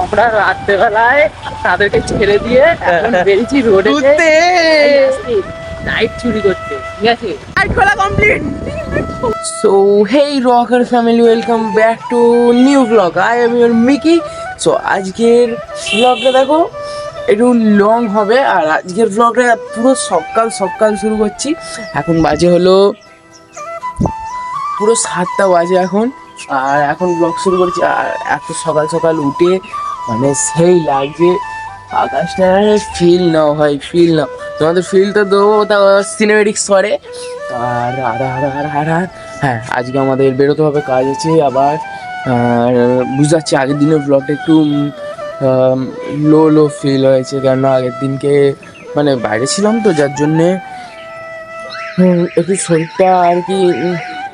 আমরা রাত্রেবেলায় তাদেরকে ছেড়ে দিয়ে এখন বেরিয়েছি রোডে ঘুরতে। নাইট চুরি করতে ঠিক আছে? নাইট খোলা complete So hey rocker family welcome back to new vlog. I am your Mickey. So আজকের vlogটা দেখো একটু লং হবে। আর আজকের vlogটা পুরো সকাল সকাল শুরু করছি। এখন বাজে হলো পুরো সাতটা বাজে এখন। আর এখন ব্লগ শুরু করছি, আর এত সকাল সকাল উঠে মানে সেই লাগছে, আকাশটা ফিল নাও ভাই ফিল নাও। তোমাদের ফিলটা দেবো, তা সিনেমেটিক স্তরে। আর আর আর আর আর হ্যাঁ আজকে আমাদের বেরোতে হবে, কাজ আছে আবার বুঝতে পারছি আগের দিনের ব্লগটা একটু লো লো ফিল হয়েছে কেন আগের দিনকে মানে বাইরে ছিলাম তো, যার জন্যে একটু শরীরটা আর কি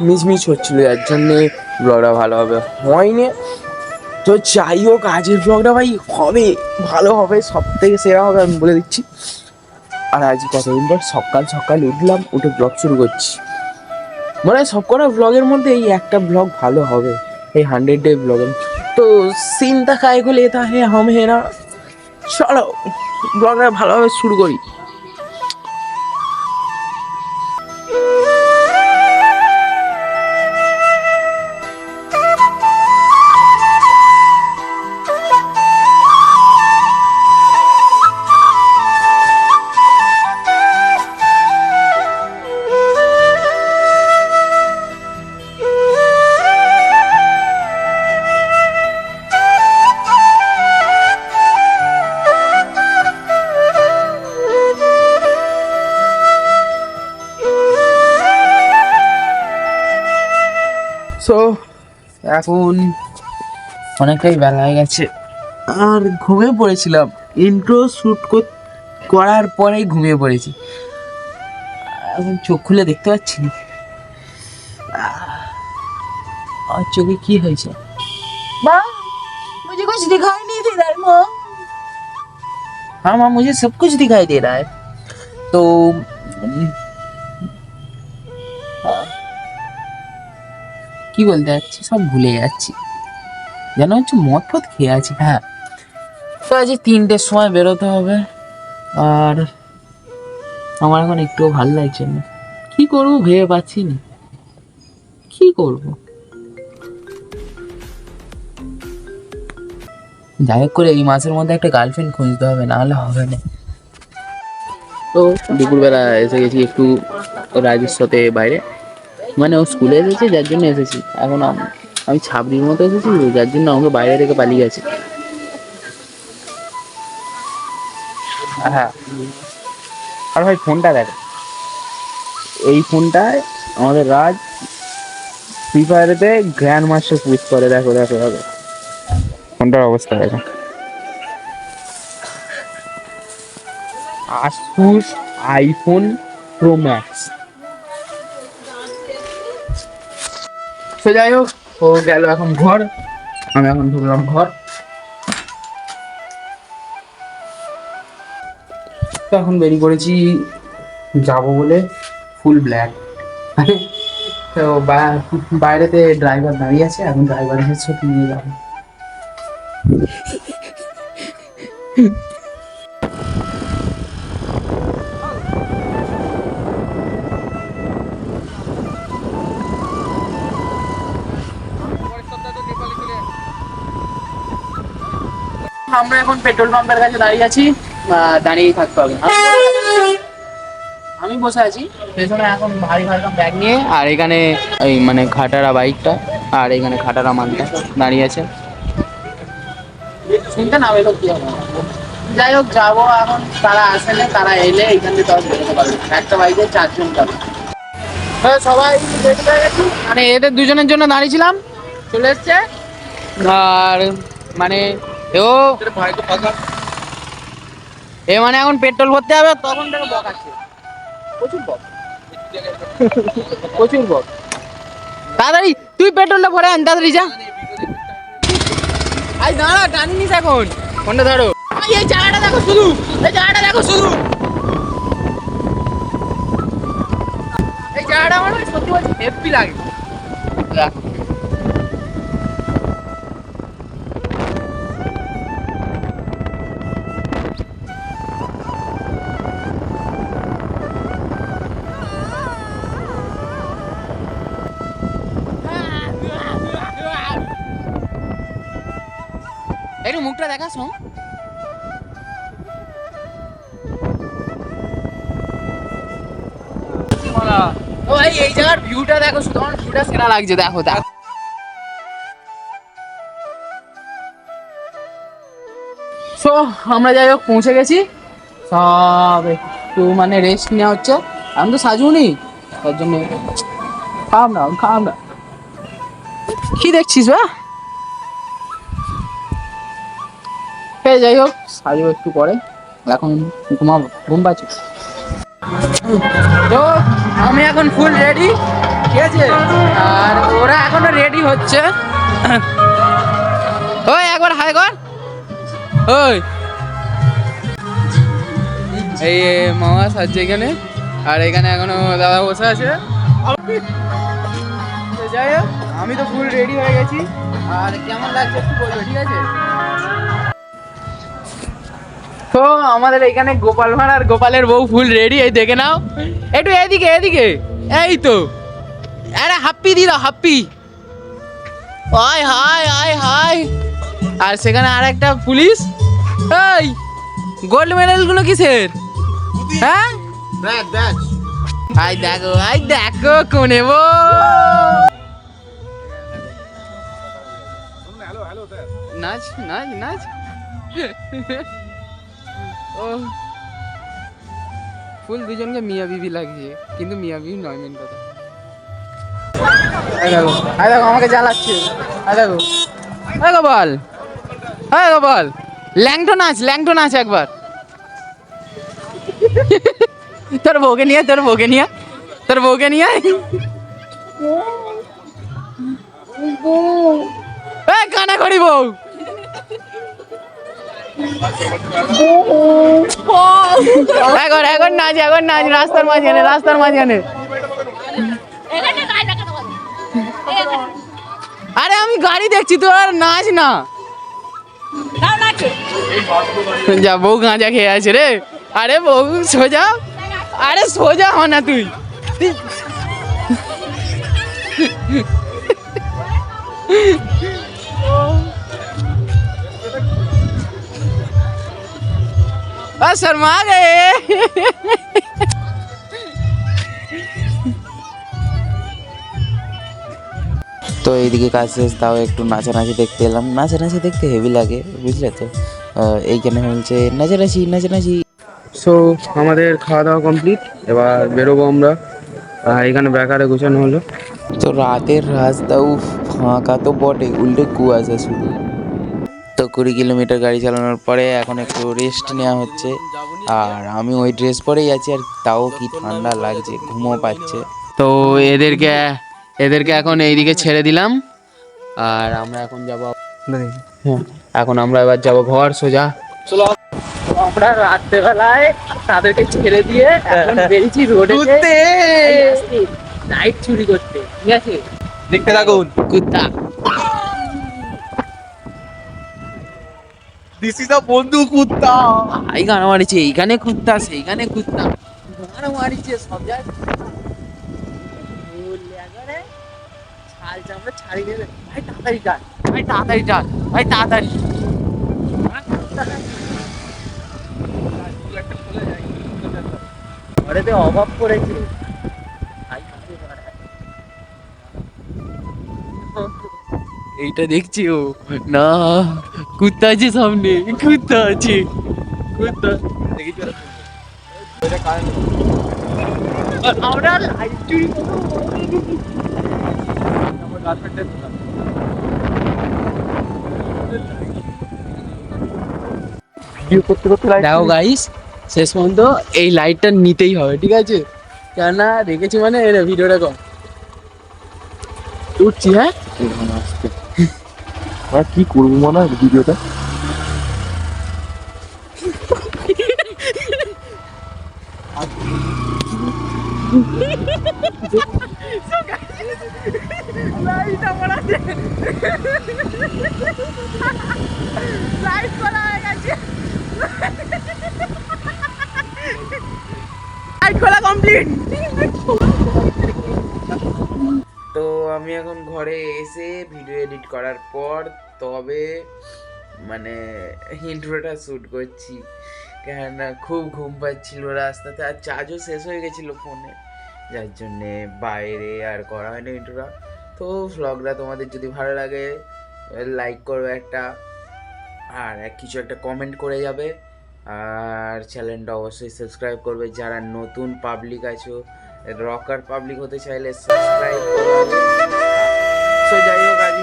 মিচমিচ হচ্ছিল, যার জন্যে ব্লগটা ভালো হবে। হয়নি। তো যাই হোক, আজকের ব্লগটা ভাই হবে, ভালো হবে সব থেকে সেরা হবে আমি বলে দিচ্ছি। আর আজ কতদিন পর? সকাল সকাল উঠলাম, উঠে ব্লগ শুরু করছি। মনে সব কটা ব্লগের মধ্যে এই একটা ব্লগ ভালো হবে, এই হান্ড্রেড ডে ব্লগের তো চিন্তা কায় করে এটা হে, হাম হে না? চলো ব্লগটা ভালোভাবে শুরু করি। সো এখন অনেকটাই বেলা হয়ে গেছে আর ঘুমিয়ে পড়েছিলাম ইন্ট্রো শ্যুট করার পরেই ঘুমিয়ে পড়েছি এখন চোখ খুলে দেখতে পাচ্ছি না আর চোখে কি হয়েছে माँ मुझे कुछ दिखाई नहीं दे रहा है माँ हाँ माँ मुझे सब कुछ दिखाई दे रहा है तो কি বলতে যাচ্ছি? সব ভুলে যাচ্ছি। যেন হচ্ছে মদ ফদ খেয়ে আছি হ্যাঁ। তো আজ তিনটের সময় বেরোতে হবে। আর আমার এখন একটুও ভালো লাগছে না। কি করব ভেবে পাচ্ছি না। কি করব? যাই হোক করে এই মাসের মধ্যে একটা গার্লফ্রেন্ড খুঁজতে হবে, নাহলে হবে না। তো দুপুরবেলা এসে গেছি একটু রাজের সাথে বাইরে। মানে ও স্কুলে এসেছে, যার জন্য এসেছি। এখন আমি ছাবড়ির মতো এসেছি, যার জন্য আমাকে বাইরে থেকে পালিয়ে গেছে। হ্যাঁ। আর ভাই, ফোনটা দেখো। এই ফোনটায় আমাদের রাজ ফ্রি ফায়ারেতে গ্র্যান্ড মাস্টার পুশ করে। দেখো দেখো দেখো। ফোনটার অবস্থা, দেখো। আসুস আইফোন প্রো ম্যাক্স তো যাই হোক, ও গেল এখন ঘর। আমি এখন ঢুকলাম ঘর। তো এখন বেরিয়ে পড়েছি যাব বলে ফুল ব্ল্যাক তো বাইরেতে ড্রাইভার দাঁড়িয়ে আছে, এখন ড্রাইভারের সাথে নিয়ে যাব। আমরা এখন পেট্রোল পাম্পের কাছে দাঁড়িয়ে আছি দাঁড়িয়েই থাকতে হবে। আমি বসে আছি। পেছনে এখন ভারী ভারী ব্যাগ নিয়ে, আর এখানে এই মানে খাটারা বাইকটা, আর এখানে খাটারা মালটা দাঁড়িয়ে আছে। শুনতে না এলো কি হবে? যাই হোক, যাব এখন। তারা আসে না, তারা এলে এখান থেকে তখন বেরোতে পারবে একটা বাইকে চারজন যাবে। হ্যাঁ সবাই মানে এদের দুজনের জন্য দাঁড়িয়েছিলাম। চলে এসছে। আর মানে ও। এ মানে এখন পেট্রোল ভরতে হবে তখন থেকে বক আছে প্রচুর বক। প্রচুর বক। তাড়াতাড়ি তুই পেট্রোলটা ভরে আন তাড়াতাড়ি যা। আই দাঁড়া টানিস এখন। ফোনটা ধরো। এই জায়গাটা দেখো শুধু। এই জায়গাটা দেখো শুধু। এই জায়গাটা আমার সত্যি বলছি হেপি লাগে। একটু মুখটা দেখাস না এই জায়গার ভিউটা দেখো শুধু, আমার ভিউটা সেরা লাগছে, দেখো দেখো। সো আমরা যাই হোক, পৌঁছে গেছি। সব একটু মানে রেস্ট নেওয়া হচ্ছে। আমি তো সাজুনি, তার জন্য খাম না খাম না কি দেখছিস, বা? এ যাই হোক সাজবো একটু পরে। এখন ঘুমাবো, ঘুম পাচ্ছি। তো আমি এখন ফুল রেডি ঠিক আছে? আর ওরা এখনও রেডি হচ্ছে। ওই, একবার হাই কর। ওই। এই মামা সাজছে এখানে, আর এখানে এখনও দাদা বসে আছে। যাই হোক, আমি তো ফুল রেডি হয়ে গেছি। আর কেমন লাগছে একটু বলবে, ঠিক আছে? তো আমাদের এখানে গোপাল ভাঁড় আর গোপালের বউ ফুল রেডি এই দেখে নাও। একটু এদিকে এদিকে। এই তো। আরে হাপ্পি দিল হাপ্পি। হাই হাই হাই হাই আর সেখানে আর একটা পুলিশ। এই গোল্ড মেডেলগুলো কিসের? হ্যাঁ? আই দেখো। আই দেখো কোনে বো নাচ নাচ নাচ। ও। ফুল দুজনকে মিয়া বিবি লাগছে কিন্তু মিয়া বিবি নয় মেন কথা। দেখো দেখো, আমাকে জ্বালাচ্ছে। এই দেখো। এই গোপাল। এই ল্যাংটো নাচ ল্যাংটো তোর বউকে নিয়ে, তোর বউকে নিয়ে, তোর বউকে নিয়ে। কানা করি বউ। এখন এখন নাচ এখন নাচ, রাস্তার মাঝখানে রাস্তার মাঝখানে। আরে আমি গাড়ি দেখছি তোর আর নাচ না। যা, বউ গাঁজা খেয়ে আছে রে। আরে বউ, সোজা? আরে সোজা হ না তুই তুই- आ, शर्मा गए তো এইদিকে কাজ শেষ তাও একটু নাচানাচি দেখতে এলাম নাচানাচি দেখতে হেভি লাগে বুঝলে তো আহ, এইখানে হচ্ছে নাচানাচি নাচানাচি সো আমাদের খাওয়া দাওয়া কমপ্লিট এবার বেরোবো আমরা আহ, এখানে ব্যাকারে গোছানো হলো তো রাতের রাস্তাও ফাঁকা তো বটে উল্টে কুয়াশা শুধু তো কুড়ি কিলোমিটার গাড়ি চালানোর পরে এখন একটু রেস্ট নেওয়া হচ্ছে। আর আমি ওই ড্রেস পরেই আছি আর তাও কি ঠান্ডা লাগছে ঘুমও পাচ্ছে। তো এদেরকে এদেরকে এখন এইদিকে ছেড়ে দিলাম। আর আমরা এখন যাব হ্যাঁ এখন আমরা এবার যাব ঘর সোজা। আমরা রাত্রেবেলায় তাদেরকে ছেড়ে দিয়ে এখন বেরিয়েছি রোডে নাইট চুরি করতে ঠিক আছে? দেখতে থাকুন। কুত্তা দিস ইজ আ বন্ধু কুত্তা এই গান মারিছে এইখানে কুত্তা সেইখানে কুত্তা। গান মারিছে সব জায়গায় ছাল চামড়া ছাড়ি নেবে ভাই তাড়াতাড়ি ডাল ভাই তাড়াতাড়ি ডাল ভাই তাড়াতাড়ি। ঘরেতে অভাব পড়েছে। ভাই, কাকে মারায়? এইটা দেখছি ও। না কুত্তা আছে সামনে কুত্তা আছে কুত্তা দেখি চলো। আর আমরা দেখো গাইস শেষ পর্যন্ত এই লাইটটা নিতেই হবে ঠিক আছে? কেননা রেখেছি মানে এর ভিডিওটা কম। উঠছি হ্যাঁ? আর কি করব মনে হয় ভিডিওটা? লাইট খোলা কমপ্লিট আমি এখন ঘরে এসে ভিডিও এডিট করার পর তবে মানে ইন্ট্রোটা শ্যুট করছি। কেননা খুব ঘুম পাচ্ছিল রাস্তাতে আর চার্জও শেষ হয়ে গেছিল ফোনে যার জন্যে বাইরে আর করা হয়নি ইন্ট্রোটা তো ভ্লগটা তোমাদের যদি ভালো লাগে লাইক করবে একটা। আর এক কিছু একটা কমেন্ট করে যাবে। আর চ্যানেলটা অবশ্যই সাবস্ক্রাইব করবে। যারা নতুন পাবলিক আছো রকার পাবলিক হতে চাইলে সাবস্ক্রাইব করুন। সো যাই হোক আজ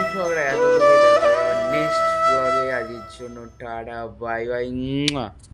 জন্য টাটা বাই বাই